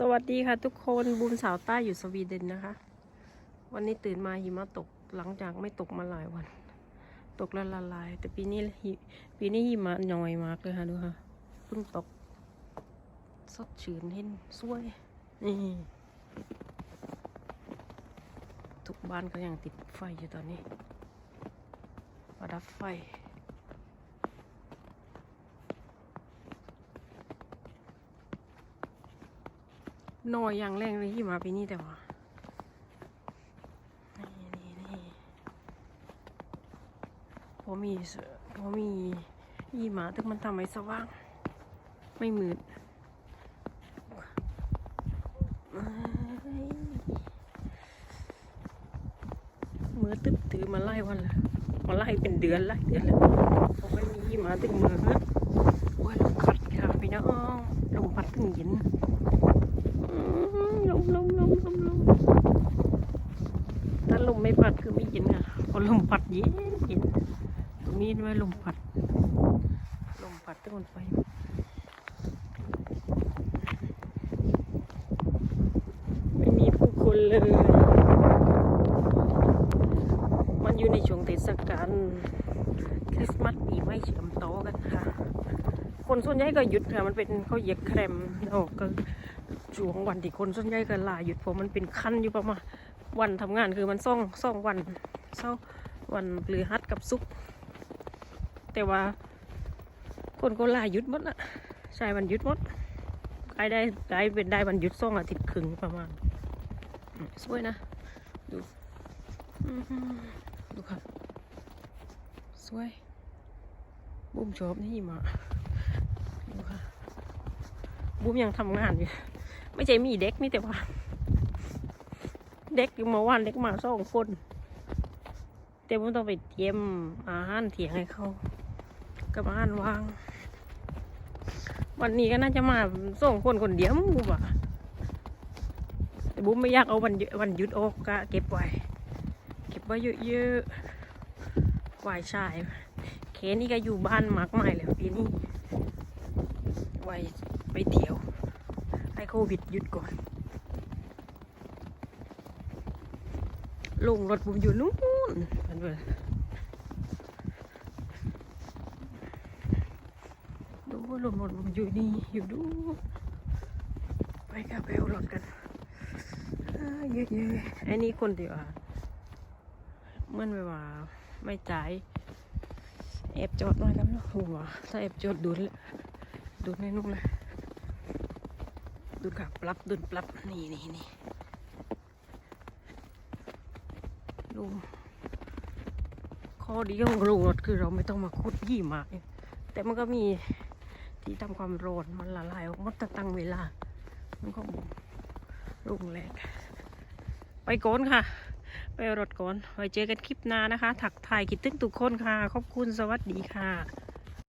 สวัสดีค่ะทุกคนบูมสาวใต้อยู่สวีเดนนะคะ วันนี้ตื่นมาหิมะตกหลังจากไม่ตกมาหลายวัน ตกละละลาย แต่ปีนี้ปีนี้หิมะน้อยมากเลยค่ะดูค่ะเพิ่งตกสดชื่นเห็นสวยนี่ทุกบ้านก็ยังติดไฟอยู่ตอนนี้ประดับไฟ น้อยอย่างแรงเลยที่มาปีนี้แต่ว่านี่นี่นี่พอมีเสพอมียี่หมาตึกมันทำให้สว่าง ไม่มืดเอ้ยมือตึกถือมาไล่วันละมาไล่เป็นเดือนละเดือนละพอไม่มียี่หมาตึกมือโอ้ยลมพัดค่ะพี่น้องลมพัดตึงเย็น อืมลมลมลมลมลมถ้าลมไม่พัดคือไม่เย็นลมพัดเย็นเย็นตรงนี้ด้วยลมพัด ลมพัดต้นไฟไม่มีผู้คนเลย มันอยู่ในช่วงเทศกาลคริสต์มาสปีใหม่เฉลิมโตกันค่ะ คนส่วนใหญ่ก็หยุดค่ะ มันเป็นเขาเหยียกแครมโอ้ก็ช่วงวันที่คนส่วนใหญ่ก็ลาหยุดเพราะมันเป็นคันอยู่ประมาณวันทำงานคือมันซ่องซ่องวัน เศร้าวันหรือฮัดกับซุก แต่ว่า คนก็ลาหยุดหมดละใช่วันหยุดหมดกายได้กายเป็นได้วันหยุดซ่องอาทิตย์ครึ่งประมาณสวยนะ ดูดูครับสวยบุ้มชอบนี่มาดูค่ะบุ้มยังทำงานอยู่ ไม่ใช่มีเด็กมีแต่ว่า เด็กอยู่เมื่อวานเด็กมาสองคน แต่ผมต้องไปเตรียมอาหารเถียงให้เขา กับอาหารวาง วันนี้ก็น่าจะมาสองคนคนเดียวมั้งบุ้มอะแต่บุ้มไม่อยากเอาวันหยุดวันหยุดออกก็เก็บไว้ เก็บไว้เยอะๆไหวชายเคนี่ก็อยู่บ้านมากมายแล้วปีนี้ไว้ไปเที่ยวให้โควิดหยุดก่อนลงรถผมอยู่นู้น มันเปิดดูลงรถผมอยู่นี่อยู่ดู ไปกับไปเอารถกันเยอะๆอันนี้คนเดียวอะเมื่อนไปว่า ไม่จ่ายแอบจอดหน่อยกันเนาะโหว่าถ้าแอบจอดดูดดูดในนุ่งเลยดูค่ะปรับดุนปรับนี่นี่นี่ลุง ข้อดีของลุงรถคือเราไม่ต้องมาคุดยี่หมาแต่มันก็มีที่ทำความร้อนมันละลายออกมดต่ตั้งเวลา มันก็ลุงแรกไปก่อนค่ะ ไปรถก่อนไว้เจอกันคลิปหน้านะคะ ถักถ่ายกิดถึงทุกคนค่ะ ขอบคุณสวัสดีค่ะ